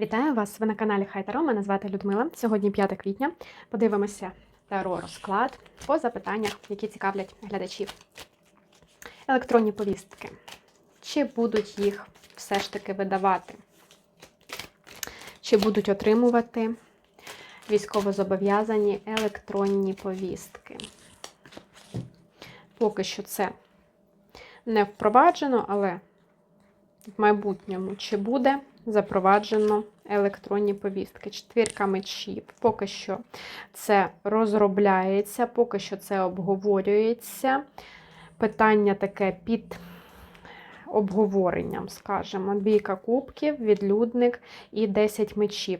Вітаю вас! Ви на каналі Хай Таро. Мене звати Людмила. Сьогодні 5 квітня. Подивимося таро розклад по запитаннях, які цікавлять глядачів. Електронні повістки. Чи будуть їх все ж таки видавати? Чи будуть отримувати військовозобов'язані електронні повістки? Поки що це не впроваджено, але в майбутньому чи буде запроваджено електронні повістки. Четвірка мечів. Поки що це розробляється, поки що це обговорюється. Питання таке під обговоренням, скажімо. Двійка кубків, відлюдник і 10 мечів.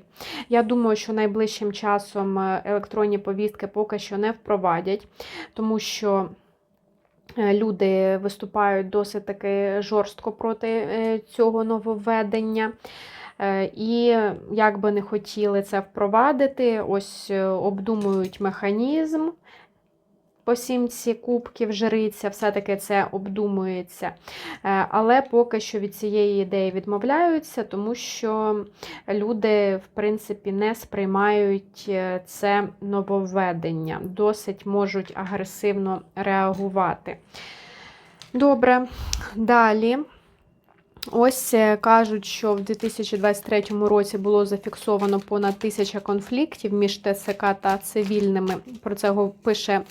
Я думаю, що найближчим часом е, електронні повістки поки що не впровадять, тому що. Е, люди виступають досить таки жорстко проти е, цього нововведення. Е, І як би не хотіли це впровадити, ось обдумують механізм по сімці кубків жриця, все-таки це обдумується. Але поки що від цієї ідеї відмовляються, тому що люди, в принципі, не сприймають це нововведення, досить можуть агресивно реагувати. Добре, далі. Ось кажуть, що в 2023 році було зафіксовано понад тисяча конфліктів між ТСК та цивільними. Про це пише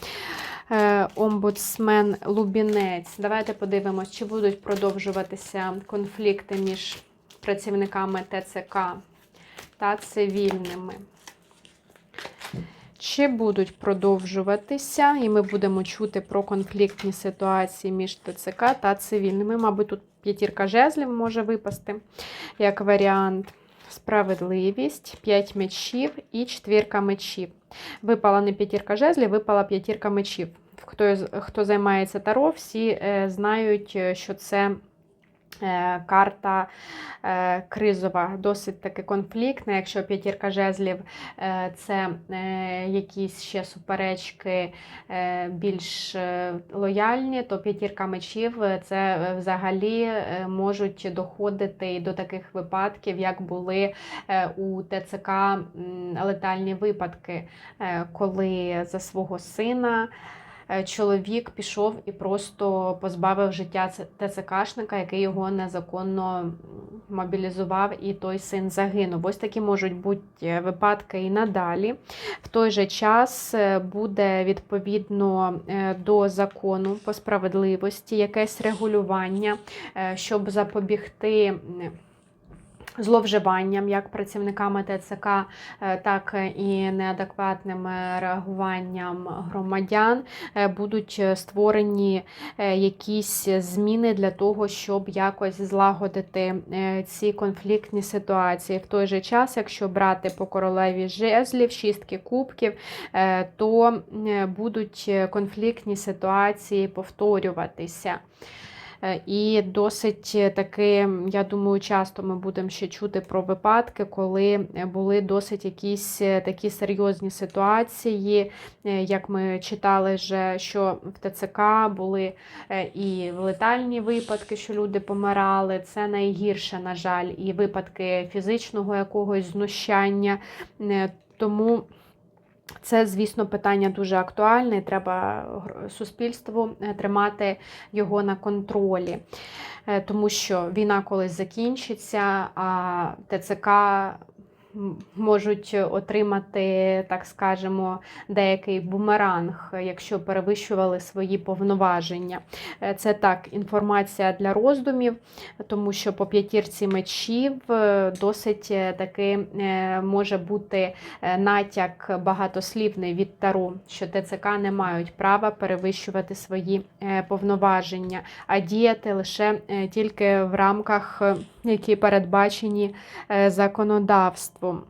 омбудсмен Лубінець. Давайте подивимось, чи будуть продовжуватися конфлікти між працівниками ТЦК та цивільними. Чи будуть продовжуватися, і ми будемо чути про конфліктні ситуації між ТЦК та цивільними. Мабуть, тут п'ятірка жезлів може випасти як варіант. Справедливість, 5 мечів і четвірка мечів. Випала не п'ятірка жезлів, випала п'ятірка мечів. Хто хто займається таро, всі е, знають, що це Е, карта е, кризова, досить таки конфліктна. Якщо п'ятірка жезлів е, це якісь ще суперечки більш лояльні, то п'ятірка мечів це взагалі можуть доходити до таких випадків, як були у ТЦК летальні випадки, коли за свого сина. Е, чоловік пішов і просто позбавив життя ТЦКшника, який його незаконно мобілізував, і той син загинув. Ось такі можуть бути е, випадки і надалі. В той же час е, буде відповідно до закону по справедливості якесь регулювання, щоб запобігти зловживанням як працівниками ТЦК, е, так і неадекватним реагуванням громадян е, будуть створені е, якісь зміни для того, щоб якось злагодити ці конфліктні ситуації. В той же час, якщо брати по королеві жезлів, шістки кубків, то будуть конфліктні ситуації повторюватися. Е, і досить таки, я думаю, часто ми будемо ще чути про випадки, коли були досить якісь е, такі серйозні ситуації, е, як ми читали, вже, що в ТЦК були і летальні випадки, що люди помирали. Це найгірше, на жаль, і випадки фізичного якогось знущання. Тому. Це, звісно, питання дуже актуальне, треба суспільству е, тримати його на контролі, е, тому що війна колись закінчиться, а ТЦК можуть отримати, так скажемо, деякий бумеранг, якщо перевищували свої повноваження. Е, це так, інформація для роздумів, тому що по п'ятірці мечів е, досить е, таки може бути натяк багатослівний від Тару, що ТЦК не мають права перевищувати свої повноваження, а діяти лише тільки в рамках, які передбачені законодавством.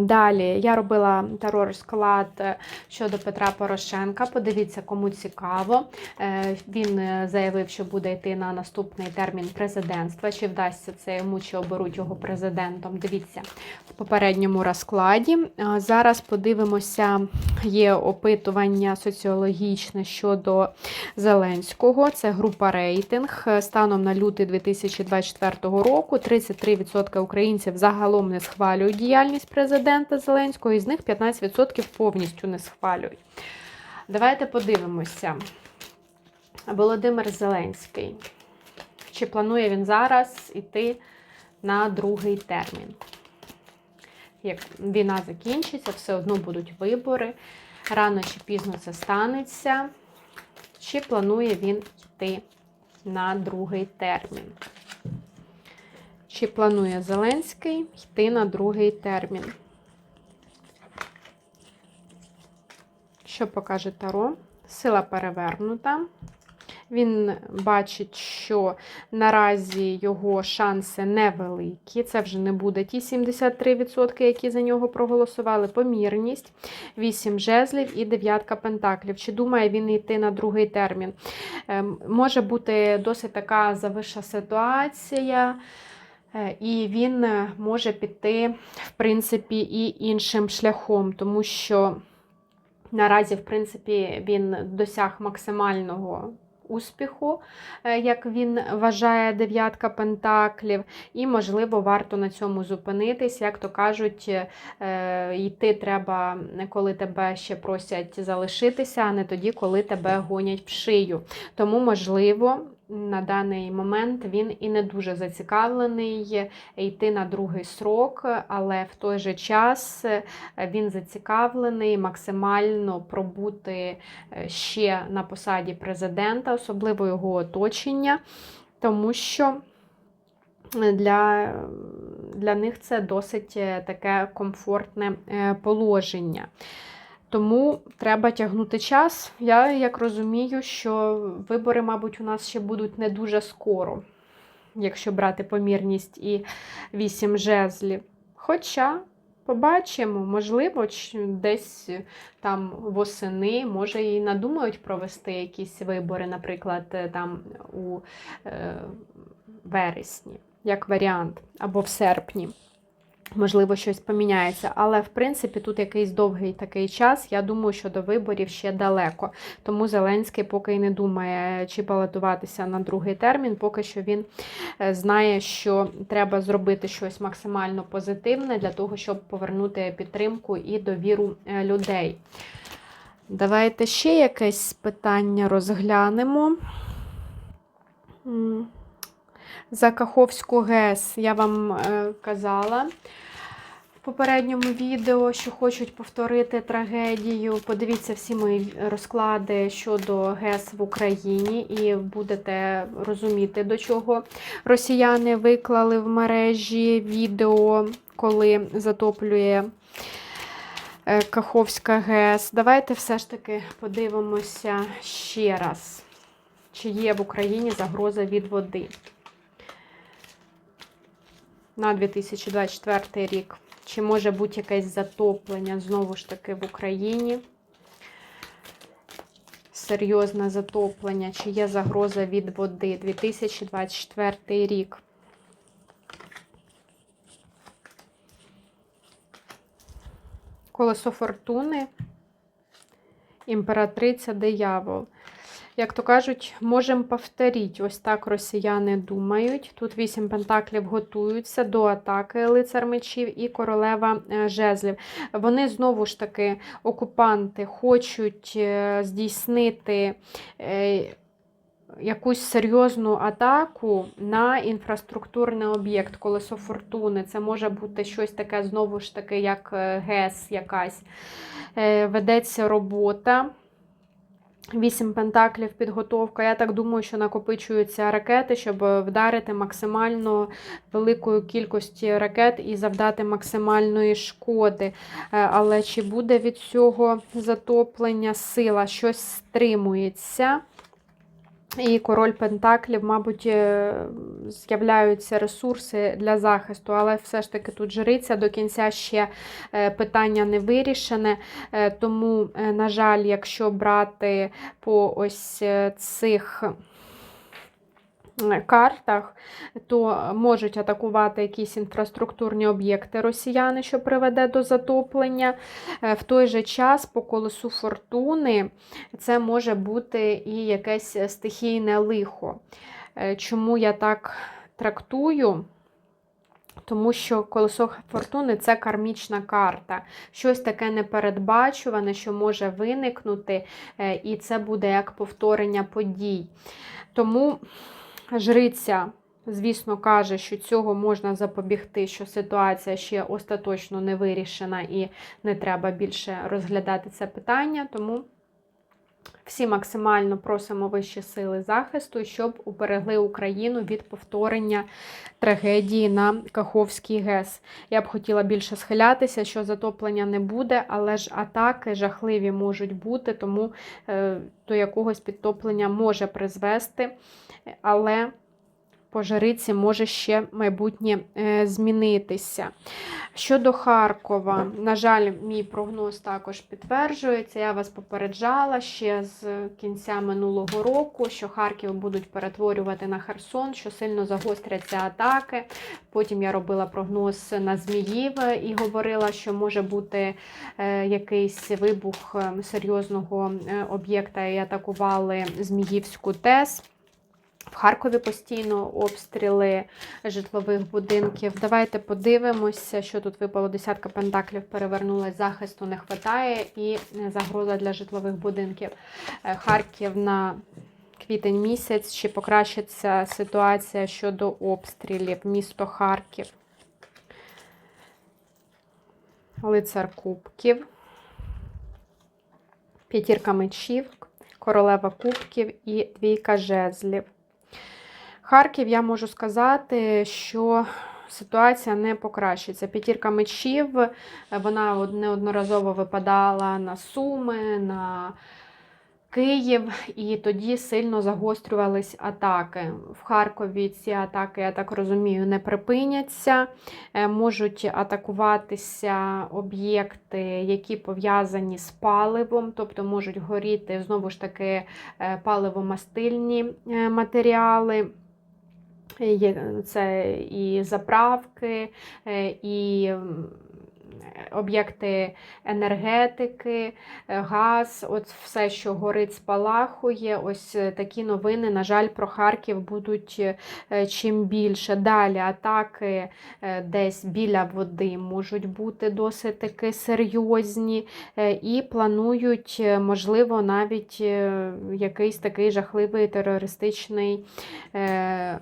Далі я робила таро розклад е, щодо Петра Порошенка. Подивіться, кому цікаво. Е, Він е, заявив, що буде йти на наступний термін президентства. Чи вдасться це йому, чи оберуть його президентом? Дивіться в попередньому розкладі. Зараз подивимося, є опитування соціологічне щодо Зеленського. Це група рейтинг. Станом на лютий 2024 року 33% українців загалом не схвалюють діяльність президента Зеленського, із них 15% повністю не схвалюють. Давайте подивимося. Володимир Зеленський. Чи планує він зараз іти на другий термін? Як війна закінчиться, все одно будуть вибори. Рано чи пізно це станеться. Чи планує він йти на другий термін? Чи планує Зеленський йти на другий термін? Що покаже Таро? Сила перевернута. Він бачить, що наразі його шанси невеликі. Це вже не буде ті 73%, які за нього проголосували. Помірність, 8 жезлів і дев'ятка пентаклів. Чи думає він йти на другий термін? Ем, Може бути досить така завиша ситуація. Е, І він е, може піти, в принципі, і іншим шляхом, тому що наразі, в принципі, він досяг максимального успіху, е, як він вважає дев'ятка пентаклів, і, можливо, варто на цьому зупинитись. Як то кажуть, е, йти треба, коли тебе ще просять залишитися, а не тоді, коли тебе гонять в шию. Тому, можливо, на даний момент він і не дуже зацікавлений йти на другий срок, але в той же час е, він зацікавлений максимально пробути е, ще на посаді президента, особливо його оточення, тому що для, для них це досить е, таке комфортне е, положення. Тому треба тягнути час. Я як розумію, що вибори, мабуть, у нас ще будуть не дуже скоро, якщо брати помірність і вісім жезлів. Хоча, побачимо, можливо, десь там восени, може, і надумають провести якісь вибори, наприклад, е, там у е, вересні, як варіант, або в серпні. Можливо, щось поміняється, але в принципі тут якийсь довгий такий час. Я думаю, що до виборів ще далеко. Тому Зеленський поки й не думає, чи балотуватися на другий термін, поки що він е, знає, що треба зробити щось максимально позитивне для того, щоб повернути підтримку і довіру е, людей. Давайте ще якесь питання розглянемо. За Каховську ГЕС я вам е, казала в попередньому відео, що хочуть повторити трагедію. Подивіться всі мої розклади щодо ГЕС в Україні, і будете розуміти, до чого росіяни виклали в мережі відео, коли затоплює. е, Каховська ГЕС. Давайте все ж таки подивимося ще раз, чи є в Україні загроза від води на 2024 рік. Чи може бути якесь затоплення знову ж таки в Україні? Серйозне затоплення, чи є загроза від води 2024 рік. Колесо фортуни, імператриця диявол. Як то кажуть, можемо повторити. Ось так росіяни думають. Тут вісім пентаклів готуються до атаки лицар мечів і королева е, жезлів. Вони знову ж таки, окупанти, хочуть е, здійснити. е, Якусь серйозну атаку на інфраструктурний об'єкт, колесо фортуни. Це може бути щось таке, знову ж таки, як ГЕС якась. Ведеться робота. Вісім пентаклів підготовка. Я так думаю, що накопичуються ракети, щоб вдарити максимально великою кількості ракет і завдати максимальної шкоди. Е, Але чи буде від цього затоплення сила? Щось стримується. І король Пентаклів, мабуть, е, з'являються ресурси для захисту, але все ж таки тут жриця до кінця ще е, питання не вирішене. Е, Тому, на жаль, якщо брати по ось цих картах, то можуть атакувати якісь інфраструктурні об'єкти росіяни, що приведе до затоплення. Е, В той же час по колесу фортуни це може бути і якесь стихійне лихо. Е, Чому я так трактую? Тому що колесо фортуни це кармічна карта, щось таке непередбачуване, що може виникнути, е, і це буде як повторення подій. Тому жриця, звісно, каже, що цього можна запобігти, що ситуація ще остаточно не вирішена і не треба більше розглядати це питання. Тому всі максимально просимо вищі сили захисту, щоб уберегли Україну від повторення трагедії на Каховський ГЕС. Я б хотіла більше схилятися, що затоплення не буде, але ж атаки жахливі можуть бути, тому е, до якогось підтоплення може призвести. Але по жриці може ще майбутнє е, змінитися. Щодо Харкова, на жаль, мій прогноз також підтверджується. Я вас попереджала ще з кінця минулого року, що Харків будуть перетворювати на Херсон, що сильно загостряться атаки. Потім я робила прогноз на Зміїв і говорила, що може бути е, якийсь вибух е, серйозного е, об'єкта і атакували Зміївську ТЕС. В Харкові постійно обстріли житлових будинків. Давайте подивимося, що тут випало. Десятка пентаклів перевернулась, захисту не вистачає і загроза для житлових будинків. Е, Харків на квітень місяць. Чи покращиться ситуація щодо обстрілів? Місто Харків. Лицар Кубків. П'ятірка мечів, королева кубків і двійка жезлів. Харків, я можу сказати, що ситуація не покращиться. П'ятірка мечів, вона неодноразово випадала на Суми, на Київ, і тоді сильно загострювались атаки. В Харкові ці атаки, я так розумію, не припиняться. Е, Можуть атакуватися об'єкти, які пов'язані з паливом, тобто можуть горіти знову ж таки е, паливомастильні е, матеріали. Є- Це і заправки, е, і об'єкти енергетики, е, газ, от все, що горить, спалахує. Ось е, такі новини, на жаль, про Харків будуть е, чим більше. Далі атаки десь біля води можуть бути досить таки серйозні і планують, можливо, навіть якийсь такий жахливий терористичний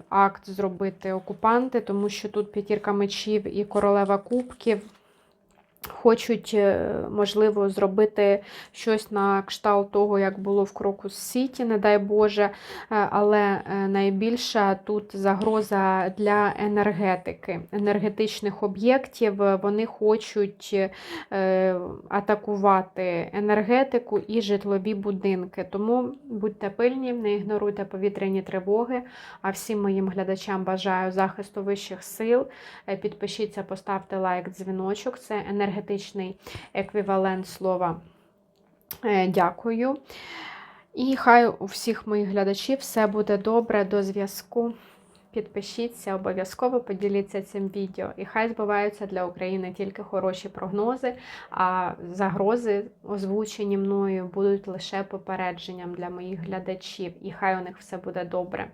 акт зробити окупанти, тому що тут п'ятірка мечів і королева кубків. Хочуть, е, можливо, зробити щось на кшталт того, як було в Крокус Сіті, не дай Боже. Е, Але е, найбільша тут загроза для енергетики, енергетичних об'єктів. Вони хочуть атакувати енергетику і житлові будинки. Тому будьте пильні, не ігноруйте повітряні тривоги. А всім моїм глядачам бажаю захисту вищих сил. Підпишіться, поставте лайк, дзвіночок. Це енергетичний еквівалент слова е, дякую. І хай у всіх моїх глядачів все буде добре до зв'язку. Підпишіться, обов'язково поділіться цим відео. І хай збуваються для України тільки хороші прогнози, а загрози, озвучені мною, будуть лише попередженням для моїх глядачів. І хай у них все буде добре.